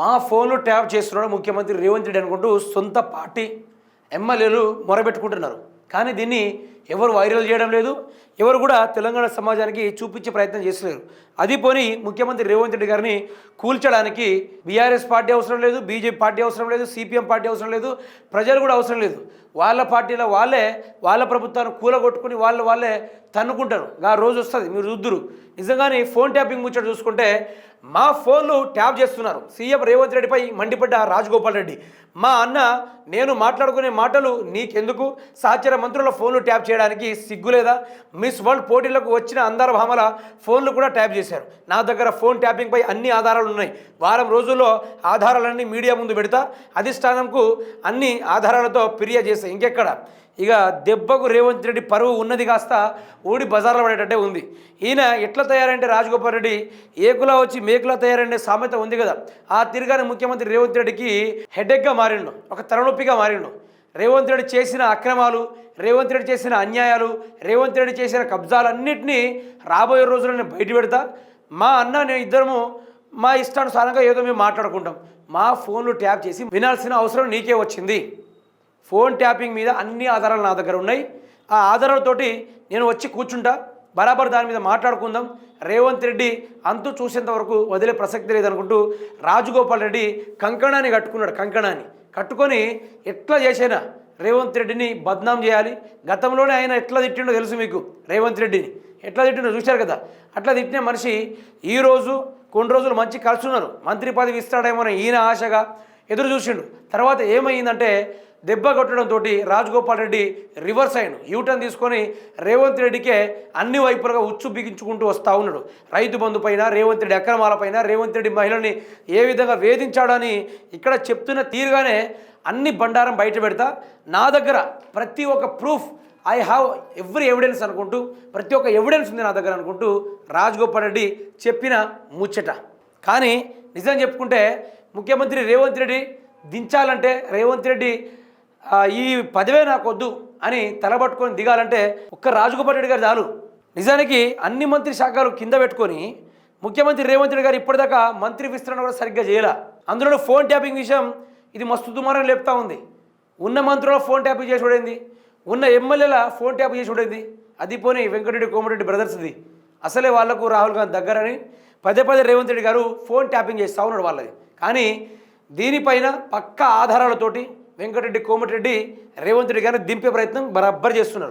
మా ఫోన్లు ట్యాప్ చేస్తున్నాడు ముఖ్యమంత్రి రేవంత్ రెడ్డి అనుకుంటూ సొంత పార్టీ ఎమ్మెల్యేలు మొరబెట్టుకుంటున్నారు. కానీ దీన్ని ఎవరు వైరల్ చేయడం లేదు. ఎవరు కూడా తెలంగాణ సమాజానికి చూపించే ప్రయత్నం చేస్తలేరు అది పోని ముఖ్యమంత్రి రేవంత్ రెడ్డి గారిని కూల్చడానికి బీఆర్ఎస్ పార్టీ అవసరం లేదు బీజేపీ పార్టీ అవసరం లేదు సిపిఎం పార్టీ అవసరం లేదు ప్రజలు కూడా అవసరం లేదు. వాళ్ళ పార్టీలో వాళ్ళే వాళ్ళ ప్రభుత్వాన్ని కూలగొట్టుకుని వాళ్ళు వాళ్ళే తన్నుకుంటారు. ఆ రోజు వస్తుంది మీరు చూద్దరు. నిజంగానే ఫోన్ ట్యాపింగ్ ముచ్చట చూసుకుంటే మా ఫోన్లు ట్యాప్ చేస్తున్నారు. సీఎం రేవంత్ రెడ్డిపై మండిపడ్డ రాజగోపాల్ రెడ్డి. మా అన్న నేను మాట్లాడుకునే మాటలు నీకెందుకు? సహచర మంత్రుల ఫోన్లు ట్యాప్ చేయడానికి సిగ్గులేదా మిస్ వరల్డ్ పోటీలకు వచ్చిన అందర భామల ఫోన్లు కూడా ట్యాప్ చేశారు. నా దగ్గర ఫోన్ ట్యాపింగ్పై అన్ని ఆధారాలు ఉన్నాయి. వారం రోజుల్లో ఆధారాలన్నీ మీడియా ముందు పెడతా అధిష్టానంకు అన్ని ఆధారాలతో ఫిర్యాదు చేస్తా. ఇంకెక్కడ? ఇక దెబ్బకు రేవంత్ రెడ్డి పరువు ఉన్నది కాస్త ఊడి బజార్లో పడేటట్టే ఉంది. ఈయన ఎట్లా తయారంటే రాజగోపాల్ రెడ్డి ఏకులా వచ్చి మేకులా తయారనే సామెత ఉంది కదా. ఆ తిరగానే ముఖ్యమంత్రి రేవంత్ రెడ్డికి హెడేక్గా మారిండు. ఒక తలనొప్పిగా మారిండు. రేవంత్ రెడ్డి చేసిన అక్రమాలు రేవంత్ రెడ్డి చేసిన అన్యాయాలు రేవంత్ రెడ్డి చేసిన కబ్జాలన్నింటినీ రాబోయే రోజుల్లో నేను బయట పెడతా. మా అన్న నేను ఇద్దరము మా ఇష్టానుసారంగా ఏదో మేము మాట్లాడుకుంటాం. మా ఫోన్లు ట్యాప్ చేసి వినాల్సిన అవసరం నీకే వచ్చింది. ఫోన్ ట్యాపింగ్ మీద అన్ని ఆధారాలు నా దగ్గర ఉన్నాయి. ఆ ఆధారాలతోటి నేను వచ్చి కూర్చుంటా. బరాబర్ దాని మీద మాట్లాడుకుందాం. రేవంత్ రెడ్డి అంతు చూసేంత వరకు వదిలే ప్రసక్తి లేదనుకుంటూ రాజగోపాల్ రెడ్డి కంకణాన్ని కట్టుకున్నాడు కంకణాన్ని. కట్టుకొని ఎట్లా చేసైనా రేవంత్ రెడ్డిని బద్నాం చేయాలి. గతంలోనే ఆయన ఎట్లా తిట్టిండో తెలుసు మీకు రేవంత్ రెడ్డిని. ఎట్లా తిట్టిండో చూశారు కదా. అట్లా తిట్టిన మనిషి ఈరోజు కొన్ని రోజులు మంచి కలిసి ఉన్నారు. మంత్రి పదవి ఇస్తాడేమో అని ఈయన ఆశగా ఎదురు చూసిండు. తర్వాత ఏమైందంటే దెబ్బ కొట్టడంతో రాజగోపాల్ రెడ్డి రివర్స్ అయ్యాడు. యూటర్న్ తీసుకొని రేవంత్ రెడ్డికే అన్ని వైపులుగా ఉచ్చు బిగించుకుంటూ వస్తూ ఉన్నాడు. రైతు బంధు పైన రేవంత్ రెడ్డి అక్రమాలపైన రేవంత్ రెడ్డి మహిళల్ని ఏ విధంగా వేధించాడని ఇక్కడ చెప్తున్న తీరుగానే అన్ని బండారం బయట పెడతా. నా దగ్గర ప్రతి ఒక్క proof I have every evidence అనుకుంటూ ప్రతి ఒక్క ఎవిడెన్స్ ఉంది నా దగ్గర అనుకుంటూ రాజగోపాల్ రెడ్డి చెప్పిన ముచ్చట. కానీ నిజం చెప్పుకుంటే ముఖ్యమంత్రి రేవంత్ రెడ్డి దించాలంటే రేవంత్ రెడ్డి ఈ పదవే నాకొద్దు అని తలబట్టుకొని దిగాలంటే ఒక్క రాజగోపాల్ గారు చాలు. నిజానికి అన్ని మంత్రి శాఖలు కింద పెట్టుకొని ముఖ్యమంత్రి రేవంత్ రెడ్డి గారు ఇప్పటిదాకా మంత్రి విస్తరణ కూడా సరిగ్గా చేయాల. అందులో ఫోన్ ట్యాపింగ్ విషయం ఇది మస్తు దుమారం లేపుతా ఉంది. ఉన్న మంత్రుల ఫోన్ ట్యాపింగ్ చేసి చూడండి. ఉన్న ఎమ్మెల్యేల ఫోన్ ట్యాప్ చేసి చూడండి. అది పోనీ వెంకటరెడ్డి కోమటిరెడ్డి బ్రదర్స్ది అసలే వాళ్ళకు రాహుల్ గాంధీ దగ్గరని పదే పదే రేవంత్ రెడ్డి గారు ఫోన్ ట్యాపింగ్ చేస్తూ ఉన్నాడు వాళ్ళది. కానీ దీనిపైన పక్కా ఆధారాలతోటి వెంకటరెడ్డి కోమటిరెడ్డి రేవంత్ రెడ్డి గారిని దింపే ప్రయత్నం బరాబ్బర్ చేస్తున్నారు.